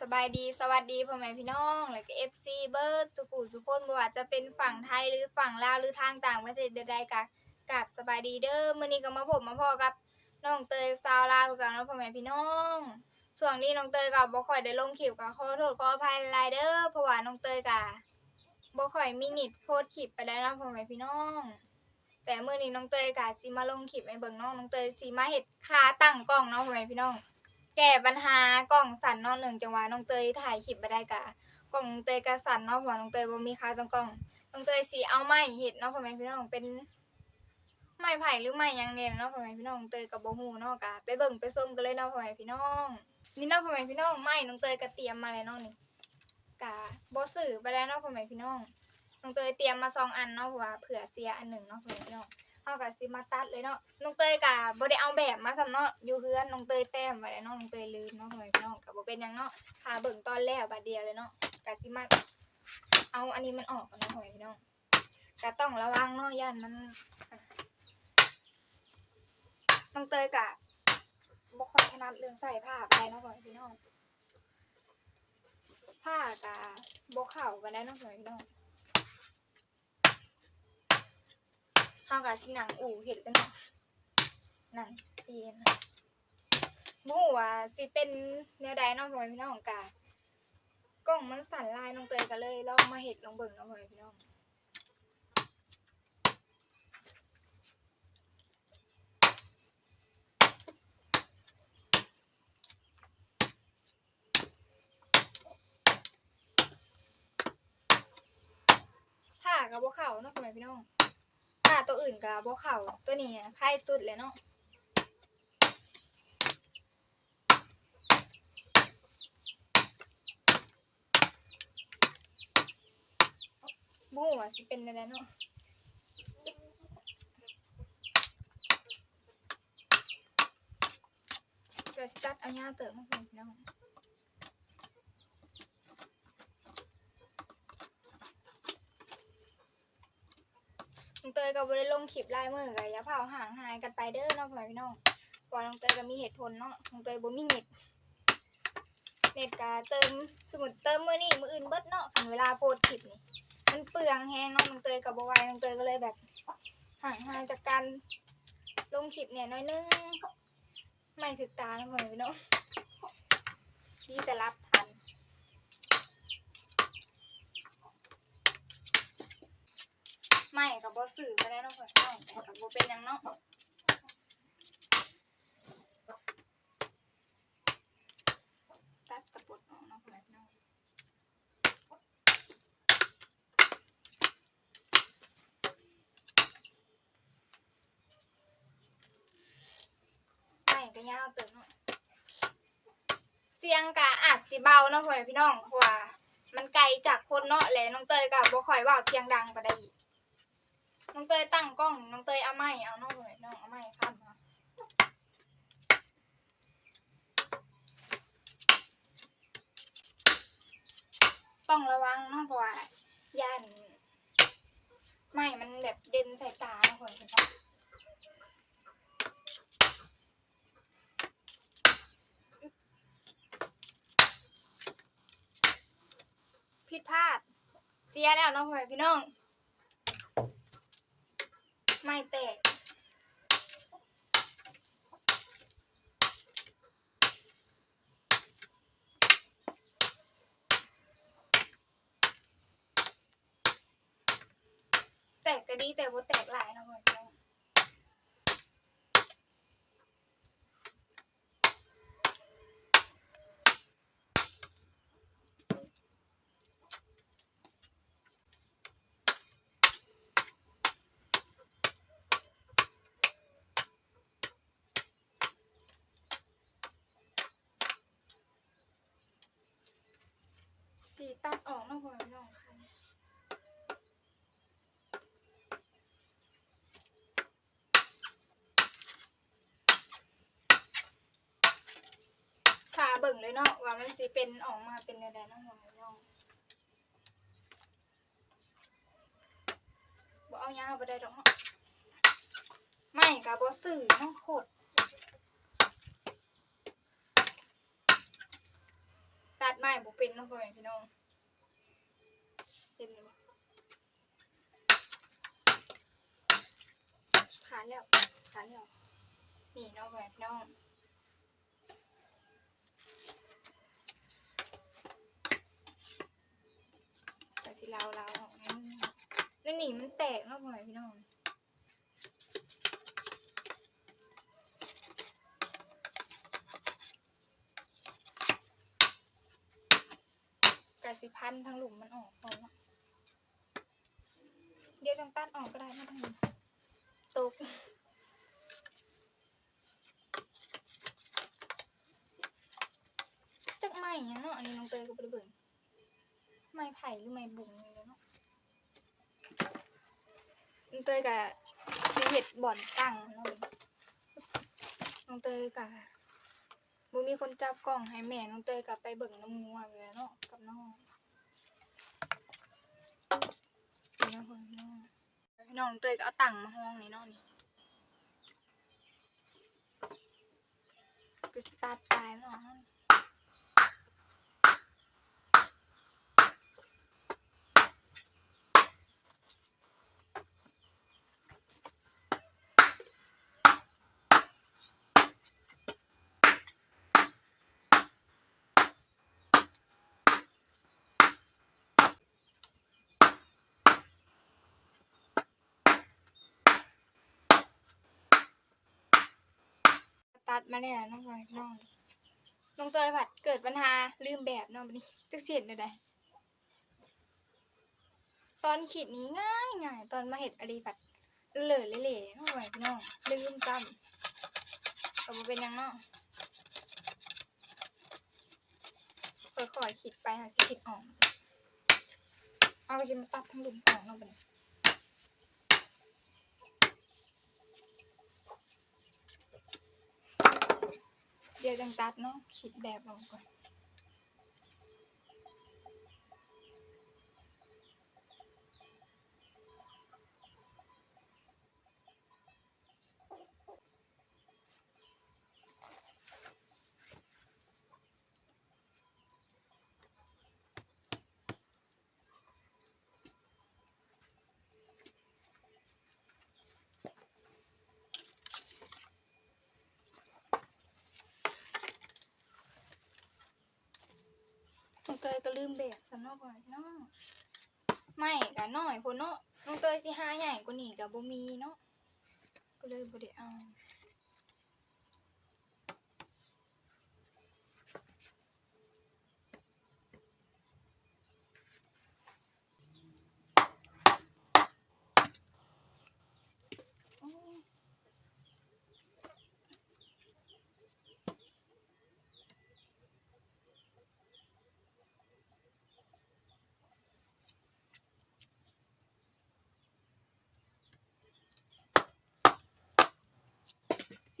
สบายดีสวัสดีพ่อแม่พี่น้องแล้วก็ FC เบิร์ดสุขุสุคนบ่ว่าจะเป็นฝั่งไทยหรือฝั่งลาวหรือทางต่างประเทศใดๆก็กับสบายดีเด้อมื้อนี้ก็มาพบมาพอกับน้องเตยสาวลาวคือกับนเนาะพ่อแม่พี่น้องช่วงนี้น้องเตยก็บ่ค่อยได้ลงคลิปก็ขอโทษขออภัยหลายเด้อเพราะว่าน้องเตยก็บ่ค่อยมีนิโพสคลิปไปได้นะพ่อแม่พี่น้อง แต่มื้อนี้น้องเตยก็สิมาลงคลิปให้เบิ่งน้องน้องเตยสิมาเฮ็ดคาตั้งกล้องเนาะพ่อแม่พี่น้อง แก้ปัญหากล่องสั่นเนาะหนึ่งจังหวะน้องเตยถ่ายคลิปไปได้กะกล่องเตยกะสั่นเนาะเพราะว่าน้องเตยบ่มีค่าตั้งกล้องน้องเตยสิเอาไม้เฮ็ดเนาะพ่อแม่พี่น้องเป็นไม้ไผ่หรือไม้ยังเนียเนาะพ่อแม่พี่น้องเตยก็บ่ฮู้เนาะกะไปเบิ่งไปชมกันเลยเนาะพ่อแม่พี่น้องนี่เนาะพ่อแม่พี่น้องไม้น้องเตยก็เตรียมมาเลยเนาะนี่กะบ่ซื้อไปแล้วเนาะพ่อแม่พี่น้องน้องเตยเตรียมมาสองอันเนาะเพราะว่าเผื่อเสียอันหนึ่งเนาะพ่อแม่พี่น้องาก็สิมาตัดเลยเนาะ น้องเตยกะบ่ได้เอาแบบมาซำเนาะอยู่เฮือนน้องเตยแต้มไว้แล้วเนาะน้องเตยลืมเนาะพ่อแม่พี่น้องก็บ่เป็นหยังเนาะพาเบิ่งตอนแรกบัดเดียวเลยเนาะกะสิมาเอาอันนี้มันออกก่อนเนาะพ่อแม่พี่น้องก็ต้องระวังเนาะย่านมัน น้องเตยกะบ่ค่อยถนัดเรื่องใส่ผ้าไปเนาะพ่อแม่พี่น้องผ้ากะบ่เข้ากันได้เนาะพ่อแม่พี่น้อง เฮาก็สิหนังอู่เห็ดเลยเนาะหนังตีนนะบ่ฮู้ว่าสิเป็นแนวใดเนาะพ่อแม่พี่น้องกะกล้องมันสั่นลายน้องเตยก็เลยลองมาเฮ็ดลองเบิ่งเนาะพ่อแม่พี่น้องผ้าก็บ่เขาเนาะพ่อแม่พี่น้องาตัวอื่นก็บ่เข้าตัวนี้ไข่สุดเลยเนาะบ่ฮู้ว่าสิเป็นจั่งใดเนาะก็สิตัดเอายาเติมมาเพิ่นน้องน้อง เตยก็บ่ได้ลงคลิปลายมือก็อย่าเผาห่างหายกันไปเด้อเนาะพ่อแม่พี่น้องเพราะว่าน้องเตยก็มีเหตุผลเนาะน้องเตยบ่มีเน็ตเน็ตก็เติมสมมุติเติมมื้อนี้มื้ออื่นเบิดเนาะคันเวลาโพสต์คลิปนี่มันเปลืองแฮงเนาะน้องเตยกับบ่ไหวน้องเตยก็เลยแบบห่างหายจากการลงคลิปเนี่ยน้อยนึงไม่ถึกตานะพ่อแม่พี่น้องดีแต่รับทัน ไม่กับบ่สื่อก็ได้เนาะพ่อแม่พี่น้องแต่กับบเป็นหยังเนาะตัดตะปุดออกเนาะพ่อแม่พี่น้องไม่ก็ยาวเติมเนาะเสียงกะอาจสิเบาเนาะพ่อแม่พี่น้องเพราะว่ามันไกลจากคนเนาะแหละน้องเตยกับบ่ค่อยเว้าเสียงดังปานใดอีก น้องเตยตั้งกล้อง น้องเตยเอาไม้เอานาะพ่อแม่พี่น้องเอาไม้ค้ำเอาต้องระวังเนาะเพราะว่าย่านไม้มันแบบเด่นใส่ตาเนาะพ่อแม่พี่น้องผิดพลาด เสียแล้วน้องพ่อพี่น้อง ไม่แตก แตกก็ดีแต่ว่าแตกหลายเนาะพ่อแม่พี่น้องสีตัดออกเนาะพ่อแม่พี่น้องค่ะขาเบิ่งเลยเนาะว่ามันสิเป็นออกมาเป็นแนวใดเนาะพ่อแม่พี่น้องบ่เอายาวบ่ได้ดอกเนาะไม่ก็บ่ซื้อเนาะโคตรตัดไม้บ่เป็นนาะพ่อแม่พี่น้องเห็นบ่ขาดแล้วขาดแล้วนี่นาะพ่อแม่พี่น้อง แต่สิลาวลาวนี่นนี่มันแตกเนาะพ่อแม่พี่น้องกะสิพันทั้งหลุมมันออกพอละเดี๋ยวจังตัดออกก็ได้นะทั้งนี้ตกไม้หยังเนาะอันนี้น้องเตยก็บ่ไปเบิ่งไม้ไผ่หรือไม้บุ่งนี่แหละเนาะน้อง เตยกะสิเฮ็ดบ่อนตั้งน้องเตยกะบ่มีคนจับกล้องให้แม่น้องเตยกะไปเบิ่งน้ำงัวไปแล้วเนาะกับน้องมีน้องน้องเตยก็เอาตังมาห้องนี่เนาะนี่คือสตาร์ทปลายมันออ ตาร์ทมาแล้วน้องพี่น้องน้องเตยผัดเกิดปัญหาลืมแบบนาะบัดนี้จักเสียดได้ตอนขีดนี้ง่ายง่ายตอนมาเห็ดอะไรผัดเหลือเละๆนาะพี่น้องลืมจำก็บ่เป็นยังเนาะค่อยๆขีดไปหาสิขีดออกเอาก็จะมตัดทั้งหลุมออกเนาะบัดนี้ เดี๋ยวจังตัดเนาะคิดแบบออกก่อน เตยก็ลืมแบบสำนาะก่อนเนาะไม่กะน้อยพุ่นเนาะน้องเตยสิหาใหญ่กว่านี้ก็บ่มีเนาะก็เลยบ่ได้เอา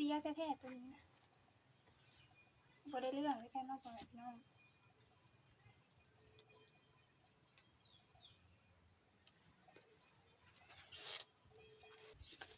สียแท้ๆตัวนี้นะบ่ได้เรื่องเลยแค่นอกจากพี่น้อง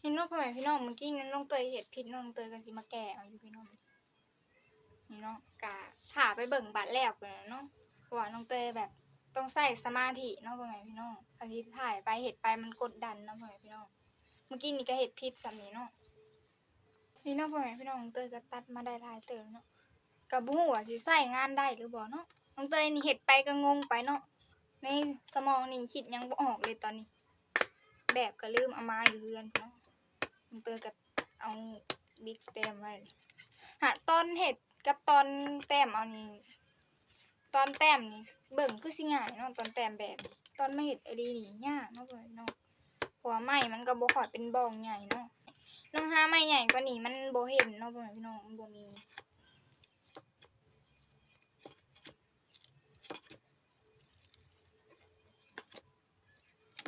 เห็นว่าพ่อแม่พี่น้องเมื่อกี้นั้นน้องเตยเห็ดผิดน้องเตยกันสิมาแก่เอาอยู่พี่น้องนี่เนาะกะถ่าไปเบิ่งบัตรแล้วกันเนาะเพราะว่าน้องเตยแบบต้องใส่สมาธิเนาะพ่อแม่พี่น้องอันที่ถ่ายไปเห็ดไปมันกดดันเนาะพ่อแม่พี่น้องเมื่อกี้นี่ก็เห็ดผิดสำนี้เนาะ นี่เนาะพ่อแม่พี่น้องเตยก็ตัดมาได้หลายเติมเนาะกับบุหัวาสิใส่งานได้หรือบ่เนาะน้องเตยนี่เห็ดไปก็งงไปเนาะในสมองนี่คิดยังบ่ออกเลยตอนนี้ แบบก็ลืมเอามาอยู่เรือนเนาะน้องเตยก็เอาบิ๊กแต้มไว้หาตอนเห็ดกับตอนแต้มเอานี่ตอนแต้มนี่เบิ่งคือสิง่ายเนาะตอนแต้มแบบตอนไม่เห็ดไอดีนี่ยากเนาะพ่อแม่พี่น้องเพราะว่าไม้มันก็บ่ค่อยเป็นบ้องใหญ่เนาะ น้องหาไม่ใหญ่กว่านี้มันโบเห็นเนาะพ่อแม่พี่น้องมันโบมี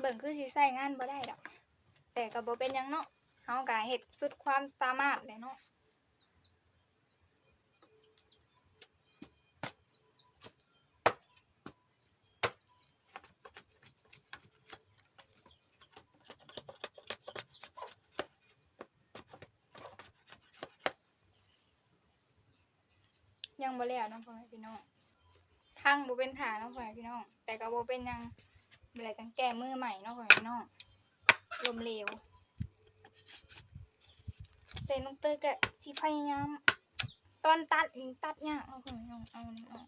เบิ่งคือสิใส่งานบ่ได้ดอกแต่ก็บ่เป็นหยังเนาะเฮาก็เฮ็ดสุดความสามารถเลยเนาะ ยังบ่แล้วเนาะพ่อแม่พี่น้องทั้งบ่เป็นฐาเนาะพ่อแม่พี่น้อง แต่ก็บ่เป็นยังเป็นไรจังแก้มือใหม่เนาะพ่อแม่พี่น้องลมเหลวแต่น้องเตยก็ที่พยายามตอนตัดอิงตัดยากเนาะพ่อแม่พี่น้องเอานี่ออก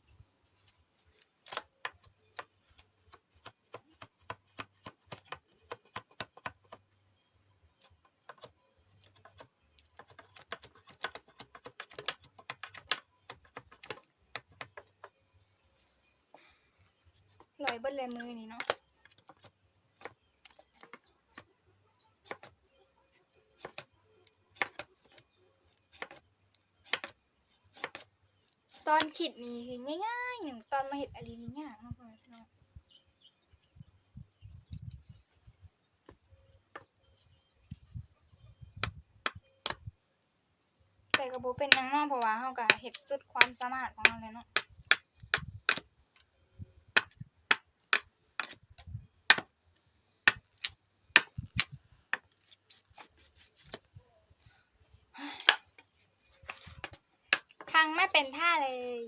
เบิดเลยมือนี่เนาะตอนคิดนี่คือง่ายๆอย่างตอนมาเห็ดอะไรนี่ยากเนาะพ่อแม่พี่น้องแต่ก็บ่เป็นหยังเนาะเพราะว่าเฮาก็เฮ็ดสุดความสามารถของเราเลยเนาะพังไม่เป็นท่าเลย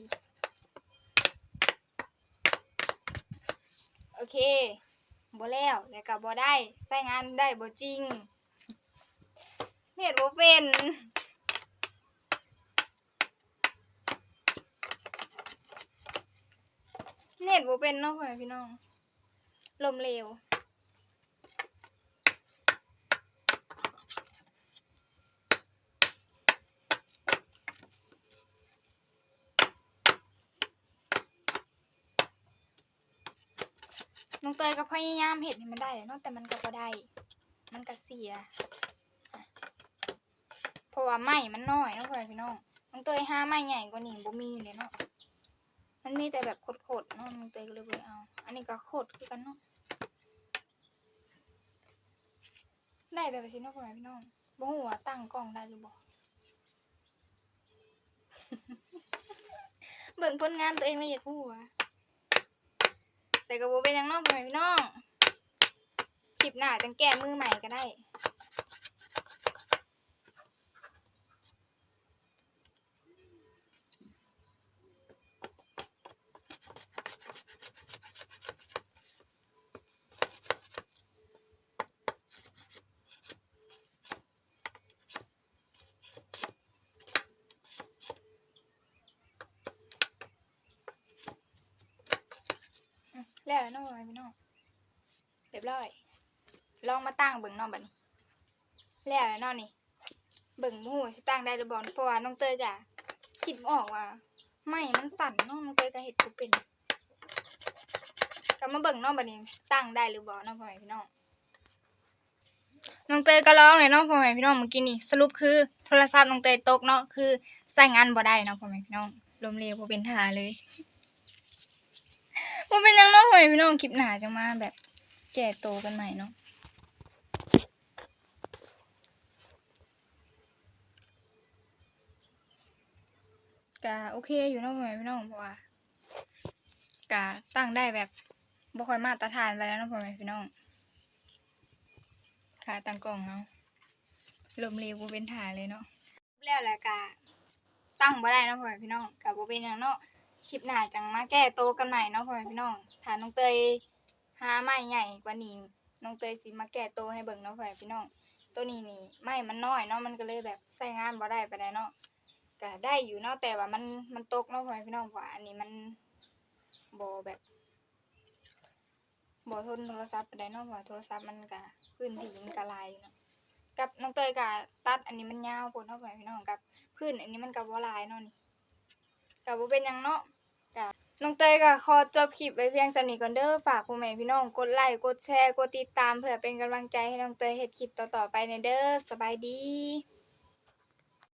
โอ เคบ่แล้วแล้วก็บ่ได้ใช้งานได้บ่จริงเฮ็ดบ่เป็นเน็ตบ่เป็นเนาะพ่อแม่พี่น้องลมเลว น้องเตยก็พยายามเห็นให้มันได้แหละเนาะแต่มันก็บ่ได้ มันก็เสียเพราะว่าไม้มันน้อยเนาะพ่อแม่พี่น้องน้องเตยหาไม้ใหญ่กว่านี้บ่มีเลยเนาะมันมีแต่แบบโคตรๆเนาะน้องเตยก็เลยบ่ได้เอา อันนี้ก็โคตรคือกันเนาะได้แบบนี้เนาะพ่อแม่พี่น้องบ่ฮู้ว่าตั้งกล้องได้หรือบ่เบิ่งผลงานตัวเองแล้วอยากฮู้ว่า แต่ก็บ่เป็นหยังเนาะพ่อแม่พี่น้องคลิปหน้าจังแก้มือใหม่ก็ได้ แล้วแล้อแม่พี่น้องเรียบร้อย ลองมาตั้งเบิ่งเนาะบัดนี้แล้วแล้วเนาะนี่เบิ่งบ่ฮู้ว่าสิตั้งได้หรือบ่เพราะว่าน้องเตยจะคิดออกว่าไม้มันสั่นเนาะน้องเตยก็เฮ็ดบ่เป็นก็มาเบิ่งเนาะบัดนี้ตั้งได้หรือบ่เนาะพ่อแม่พี่น้องน้องเตยก็ร้องเลยเนาะพ่อแม่พี่น้องเมื่อกี้นี่สรุปคือโทรศัพท์น้องเตยตกเนาะคือใช้งานบ่ได้เนาะพ่อแม่พี่น้องลมเหลวบ่เป็นท่าเลย บ่เป็นยังนาะพ่อแม่พี่น้องคลิปหนาจะมาแบบ แก่โตกันใหม่เนาะก็โอเคอยู่นาะพ่อแม่พี่น้องเพราะว่าก็ตั้งได้แบบบ่ค่อยมาตรฐานไปแล้วนาะพ่อแม่พี่น้องค่ะตั้งกล้องเนาะลมเร็วบ่เป็นท่าเลยเนาะแล้วแหละก็ตั้งบ่ได้นาะพ่อแม่พี่น้องก็บ่เป็นหยังเนาะ ลิปหน้าจังมาแก้โตกันใหม่เนาะพ่อแม่พี่น้องถ้าน้องเตยหาไม้ใหญ่กว่านี้น้องเตยสิมาแก้โตให้เบิ่งเนาะพ่อแม่พี่น้อง ตัวนี้นี่ไม้มันน้อยเนาะมันก็เลยแบบใช้งานบ่ได้ปานใดเนาะก็ได้อยู่เนาะแต่ว่ามันมันตกเนาะพ่อแม่พี่น้องเพราะว่าอันนี้มันบ่แบบบ่ทนโทรศัพท์ไปานใดเนาะเพราะว่าโทรศัพท์มันก็พื้นที่มันก็หลายอยู่เนาะกับน้องเตยก็ตัดอันนี้มันยาวโพดเนาะพ่อแม่พี่น้องกับ พื้นอันนี้มันก็บ่หลายเนาะนี่ก็บ่เป็นหยังเนาะ น้องเตยก็ขอจบคลิปไว้เพียงส่านี้ก่อนเด้อฝากพ่อแม่พี่น้องกดไลค์กดแชร์กดติดตามเพื่อเป็นกำลังใจให้น้องเตยเฮ็ดคลิปต่อๆไปในเด้อสบายดี